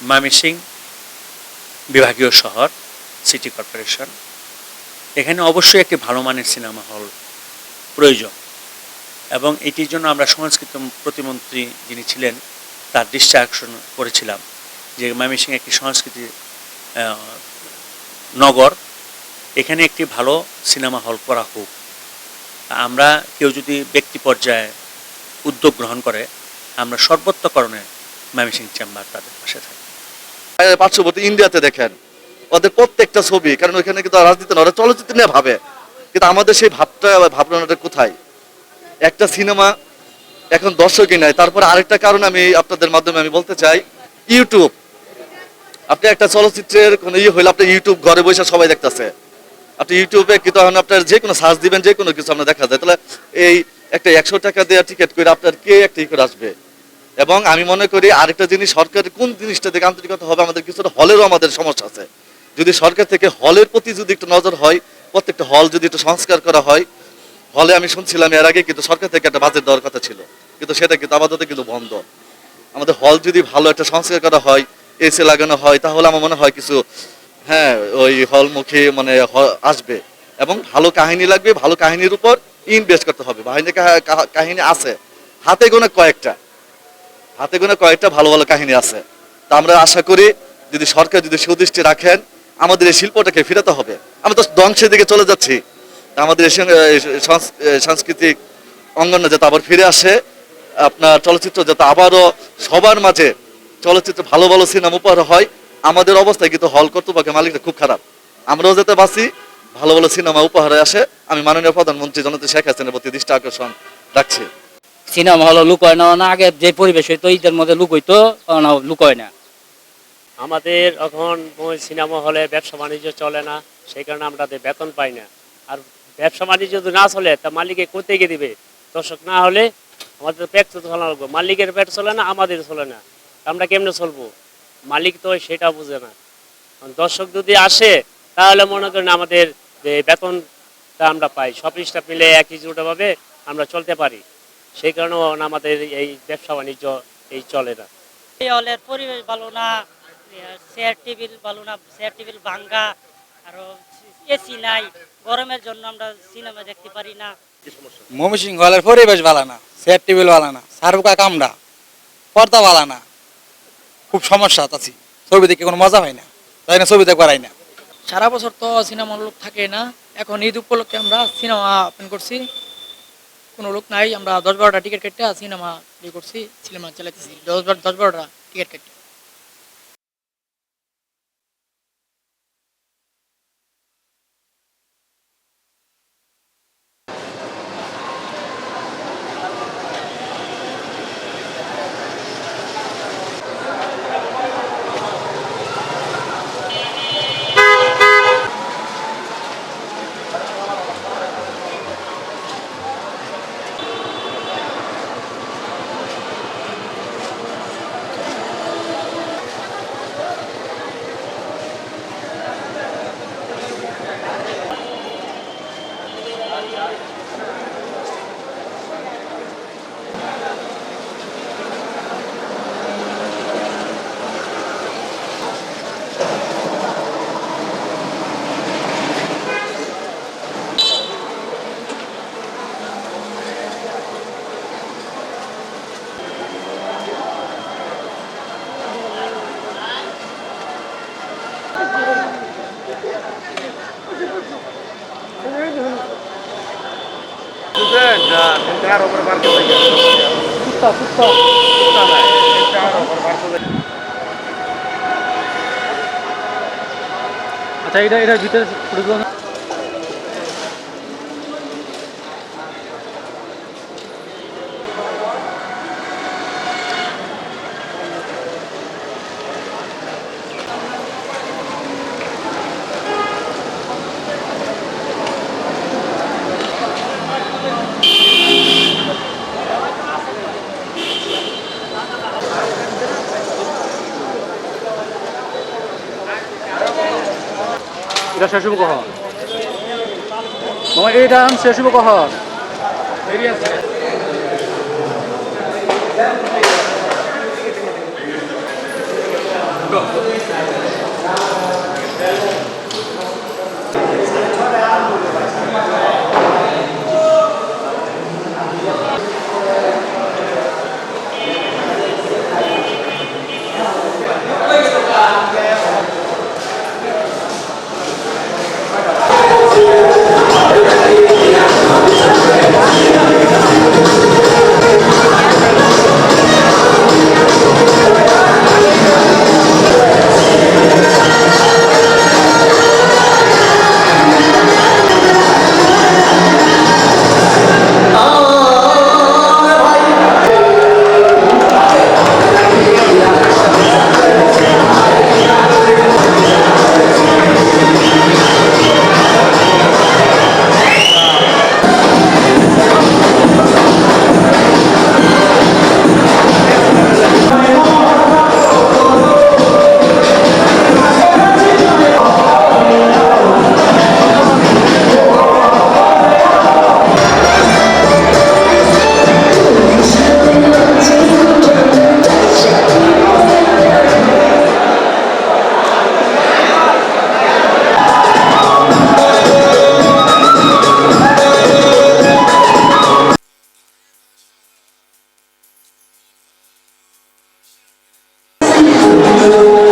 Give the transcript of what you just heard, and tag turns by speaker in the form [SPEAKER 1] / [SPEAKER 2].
[SPEAKER 1] ময়মনসিং বিভাগীয় শহর, city corporation. এখানে অবশ্যই একটি ভালো মানের সিনেমা হল প্রয়োজন এবং এটির জন্য আমরা সংস্কৃত প্রতিমন্ত্রী যিনি ছিলেন তার দৃষ্টি আকর্ষণ করেছিলাম যে ময়মনসিং একটি সংস্কৃতি নগর। এখানে একটি ভালো সিনেমা হল করা হোক। আমরা কেউ যদি ব্যক্তি পর্যায়ে উদ্যোগ গ্রহণ করে, আমরা সর্বত্রকরণে ময়মনসিং চেম্বার তাদের পাশে থাকি।
[SPEAKER 2] পার্শ্ববর্তী ইন্ডিয়াতে দেখেন, ওদের প্রত্যেকটা ছবি, কারণ ওইখানে কিন্তু রাজনীতি না, ওরা চলচ্চিত্র নিয়ে ভাবে। কিন্তু আমাদের সেই ভাবটা ভাবনাটা কোথায়? একটা সিনেমা এখন দর্শকই নাই, তারপরে আরেকটা কারণ আমি আপনাদের মাধ্যমে আমি বলতে চাই, ইউটিউব। আপনি একটা চলচ্চিত্রের কোনো ইয়ে হইলে আপনি ইউটিউব ঘরে বসে সবাই দেখতেছে। আপনি ইউটিউবে কিন্তু তখন আপনার যে কোনো সার্চ দিবেন, যে কোনো কিছু আপনার দেখা যায়। তাহলে এই একটা একশো টাকা দেওয়া টিকিট করে আপনার কে একটা ই করে আসবে? এবং আমি মনে করি আরেকটা জিনিস সরকারের কোন জিনিসটা থেকে আন্তরিকতা হবে, আমাদের কিছুটা হলেরও আমাদের সমস্যা আছে। যদি সরকার থেকে হলের প্রতি যদি একটু নজর হয়, প্রত্যেকটা হল যদি একটু সংস্কার করা হয়, হলে আমি শুনছিলাম এর আগে কিন্তু সরকার থেকে একটা বাজেট দেওয়ার কথা ছিল, কিন্তু সেটা কিন্তু আপাতত কিন্তু বন্ধ। আমাদের হল যদি ভালো একটা সংস্কার করা হয় এসে লাগানো হয়, তাহলে আমার মনে হয় কিছু হ্যাঁ ওই হলমুখী মানে আসবে। এবং ভালো কাহিনী লাগবে, ভালো কাহিনীর উপর ইনভেস্ট করতে হবে। বাহিনী কাহা- কাহা- কাহিনী আছে। হাতে গোনা কয়েকটা। হাতে গোনা কয়েকটা ভালো ভালো কাহিনী আছে। তা আমরা আশা করি যদি সরকার যদি সুদৃষ্টি রাখেন, আমাদের এই শিল্পটাকে ফিরাতে হবে। আমরা তো ধ্বংসের দিকে চলে যাচ্ছি। আমাদের সাংস্কৃতিক অঙ্গন যাতে আবার ফিরে আসে, আপনার চলচ্চিত্র যাতে আবারও সবার মাঝে চলচ্চিত্র ভালো ভালো সিনেমা উপহার হয়, আমাদের অবস্থায় কিন্তু হল কর্তৃপক্ষের মালিকটা খুব খারাপ। আমরাও যাতে বাঁচি, ভালো ভালো সিনেমা উপহারে আসে, আমি মাননীয় প্রধানমন্ত্রী জনতা শেখ হাসিনের প্রতি দৃষ্টি আকর্ষণ রাখছি।
[SPEAKER 3] সিনেমা হলো লুকোয় না না, আগে যে পরিবেশ হইতো, ঈদের মধ্যে লুকোইতো না লুকোয় না।
[SPEAKER 4] আমাদের এখন সিনেমা হলে ব্যবসা বাণিজ্য চলে না, সেই কারণে আমরা বেতন পাই না। আর ব্যবসা বাণিজ্য যদি না চলে, তা মালিকে কোথায় গিয়ে দিবে? দর্শক না হলে আমাদের পেট তো চলা লাগবে। মালিকের পেট চলে না, আমাদের চলে না। আমরা কেমনে চলবো? মালিক তো সেটা বুঝে না। দর্শক যদি আসে, তাহলে মনে করেন আমাদের বেতনটা আমরা পাই, সব স্টাফ মিলে একই জোটাভাবে আমরা চলতে পারি। সেই কারণে আমাদের এই ব্যবসা বাণিজ্য এই চলে না।
[SPEAKER 5] এই হলের পরিবেশ ভালো না চেয়ার টেবিল ভালো না চেয়ার টেবিল ভাঙ্গা আরও এসি নাই গরমের জন্য আমরা সিনেমা দেখতে পারি না।
[SPEAKER 6] ময়মনসিং হলের পরিবেশ ভালো না চেয়ার টেবিল ভালো না সার্বকা কামড়া পর্দা ভালো না খুব সমস্যা আছি ছবি দেখে কোনো মজা হয় না তাই না ছবি পারাই না।
[SPEAKER 7] সারা বছর তো সিনেমা লোক থাকে না এখন ঈদ উপলক্ষে আমরা সিনেমা ওপেন করছি। কোনো লোক নাই, আমরা দশ বারোটা টিকিট কেটে সিনেমা ইয়ে করছি সিনেমা চালাইতেছি। দশ বার দশ বারোটা টিকিট কেটে।
[SPEAKER 3] আচ্ছা এটা এটার ভিতরে এটা শেষ হব কখন? মামা এইটা আম শেষ হব কখন?
[SPEAKER 8] কোথায়